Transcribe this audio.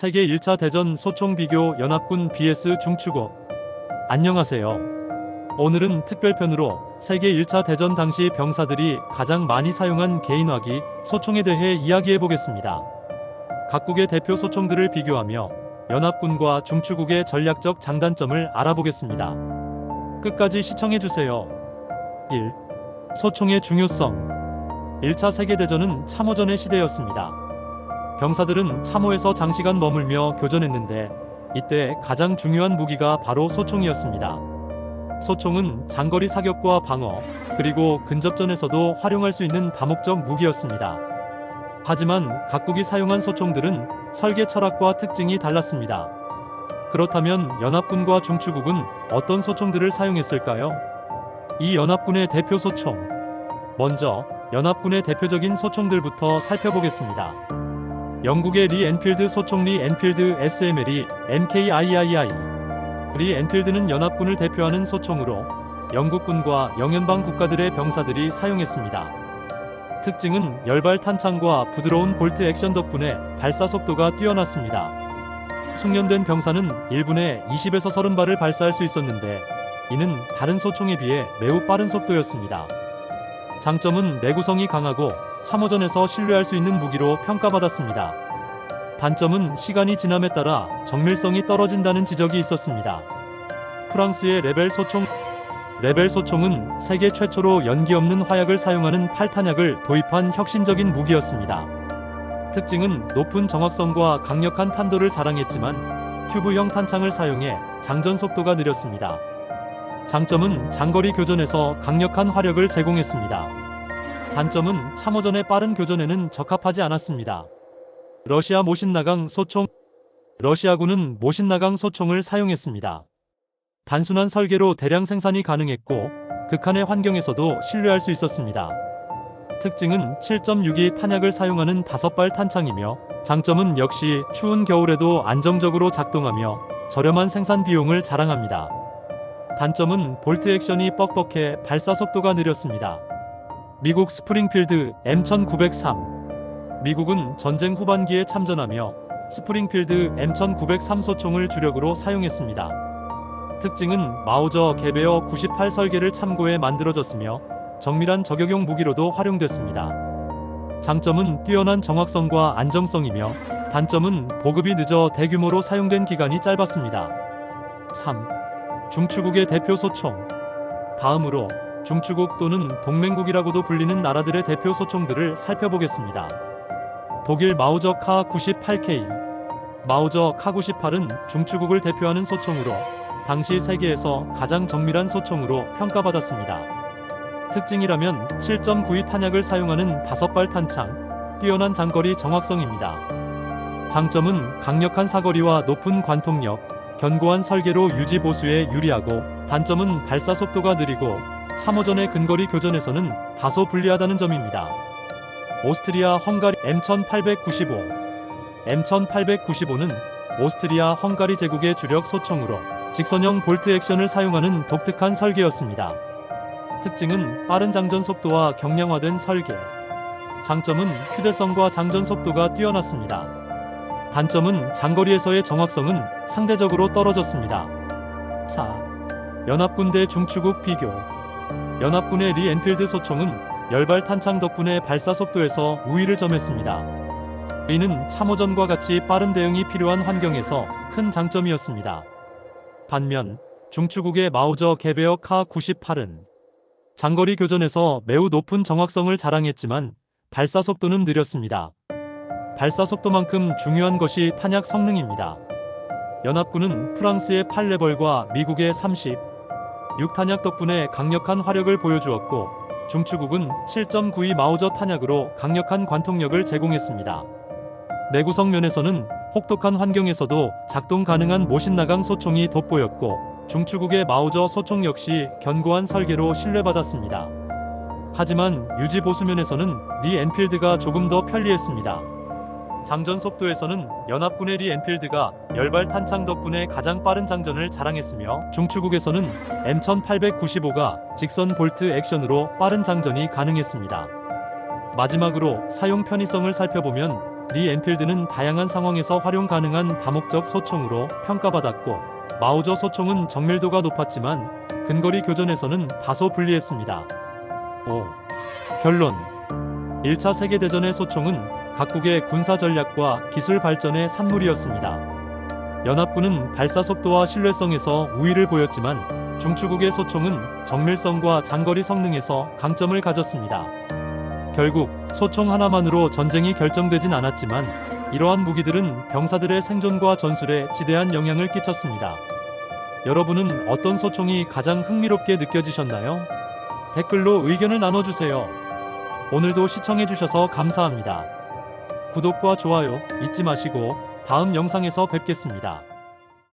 세계 1차 대전 소총 비교 연합군 BS 중추국 안녕하세요. 오늘은 특별편으로 세계 1차 대전 당시 병사들이 가장 많이 사용한 개인화기 소총에 대해 이야기해 보겠습니다. 각국의 대표 소총들을 비교하며 연합군과 중추국의 전략적 장단점을 알아보겠습니다. 끝까지 시청해 주세요. 1. 소총의 중요성 1차 세계대전은 참호전의 시대였습니다. 병사들은 참호에서 장시간 머물며 교전했는데 이때 가장 중요한 무기가 바로 소총이었습니다. 소총은 장거리 사격과 방어, 그리고 근접전에서도 활용할 수 있는 다목적 무기였습니다. 하지만 각국이 사용한 소총들은 설계 철학과 특징이 달랐습니다. 그렇다면 연합군과 중추국은 어떤 소총들을 사용했을까요? 이 연합군의 대표 소총. 먼저 연합군의 대표적인 소총들부터 살펴보겠습니다. 영국의 리 엔필드 소총 리 엔필드 SML이 MKIII. 리 엔필드는 연합군을 대표하는 소총으로 영국군과 영연방 국가들의 병사들이 사용했습니다. 특징은 열발 탄창과 부드러운 볼트 액션 덕분에 발사 속도가 뛰어났습니다. 숙련된 병사는 1분에 20에서 30발을 발사할 수 있었는데 이는 다른 소총에 비해 매우 빠른 속도였습니다. 장점은 내구성이 강하고 참호전에서 신뢰할 수 있는 무기로 평가받았습니다. 단점은 시간이 지남에 따라 정밀성이 떨어진다는 지적이 있었습니다. 프랑스의 레벨 소총 레벨 소총은 세계 최초로 연기 없는 화약을 사용하는 팔탄약을 도입한 혁신적인 무기였습니다. 특징은 높은 정확성과 강력한 탄도를 자랑했지만 튜브형 탄창을 사용해 장전 속도가 느렸습니다. 장점은 장거리 교전에서 강력한 화력을 제공했습니다. 단점은 참호전의 빠른 교전에는 적합하지 않았습니다. 러시아 모신나강 소총 러시아군은 모신나강 소총을 사용했습니다. 단순한 설계로 대량 생산이 가능했고 극한의 환경에서도 신뢰할 수 있었습니다. 특징은 7.62 탄약을 사용하는 5발 탄창이며 장점은 역시 추운 겨울에도 안정적으로 작동하며 저렴한 생산 비용을 자랑합니다. 단점은 볼트 액션이 뻑뻑해 발사 속도가 느렸습니다. 미국 스프링필드 M1903 미국은 전쟁 후반기에 참전하며 스프링필드 M1903 소총을 주력으로 사용했습니다. 특징은 마우저 개베어 98 설계를 참고해 만들어졌으며 정밀한 저격용 무기로도 활용됐습니다. 장점은 뛰어난 정확성과 안정성이며 단점은 보급이 늦어 대규모로 사용된 기간이 짧았습니다. 3. 중추국의 대표 소총 다음으로 중추국 또는 동맹국이라고도 불리는 나라들의 대표 소총들을 살펴보겠습니다. 독일 마우저 카 98K 마우저 카 98은 중추국을 대표하는 소총으로 당시 세계에서 가장 정밀한 소총으로 평가받았습니다. 특징이라면 7.92 탄약을 사용하는 5발 탄창, 뛰어난 장거리 정확성입니다. 장점은 강력한 사거리와 높은 관통력, 견고한 설계로 유지 보수에 유리하고 단점은 발사 속도가 느리고 참호전의 근거리 교전에서는 다소 불리하다는 점입니다. 오스트리아 헝가리 M1895 M1895는 오스트리아 헝가리 제국의 주력 소총으로 직선형 볼트 액션을 사용하는 독특한 설계였습니다. 특징은 빠른 장전 속도와 경량화된 설계. 장점은 휴대성과 장전 속도가 뛰어났습니다. 단점은 장거리에서의 정확성은 상대적으로 떨어졌습니다. 4. 연합군대 중추국 비교. 연합군의 리 엔필드 소총은 열발 탄창 덕분에 발사 속도에서 우위를 점했습니다. 이는 참호전과 같이 빠른 대응이 필요한 환경에서 큰 장점이었습니다. 반면 중추국의 마우저 개베어 카 98은 장거리 교전에서 매우 높은 정확성을 자랑했지만 발사 속도는 느렸습니다. 발사 속도만큼 중요한 것이 탄약 성능입니다. 연합군은 프랑스의 8레벌과 미국의 30, 6탄약 덕분에 강력한 화력을 보여주었고 중추국은 7.92 마우저 탄약으로 강력한 관통력을 제공했습니다. 내구성 면에서는 혹독한 환경에서도 작동 가능한 모신나강 소총이 돋보였고 중추국의 마우저 소총 역시 견고한 설계로 신뢰받았습니다. 하지만 유지 보수 면에서는 리 엔필드가 조금 더 편리했습니다. 장전 속도에서는 연합군의 리 엔필드가 열발 탄창 덕분에 가장 빠른 장전을 자랑했으며 중추국에서는 M1895가 직선 볼트 액션으로 빠른 장전이 가능했습니다. 마지막으로 사용 편의성을 살펴보면 리 엔필드는 다양한 상황에서 활용 가능한 다목적 소총으로 평가받았고 마우저 소총은 정밀도가 높았지만 근거리 교전에서는 다소 불리했습니다. 5. 결론 1차 세계대전의 소총은 각국의 군사 전략과 기술 발전의 산물이었습니다. 연합군은 발사 속도와 신뢰성에서 우위를 보였지만 중추국의 소총은 정밀성과 장거리 성능에서 강점을 가졌습니다. 결국 소총 하나만으로 전쟁이 결정되진 않았지만 이러한 무기들은 병사들의 생존과 전술에 지대한 영향을 끼쳤습니다. 여러분은 어떤 소총이 가장 흥미롭게 느껴지셨나요? 댓글로 의견을 나눠주세요. 오늘도 시청해주셔서 감사합니다. 구독과 좋아요 잊지 마시고 다음 영상에서 뵙겠습니다.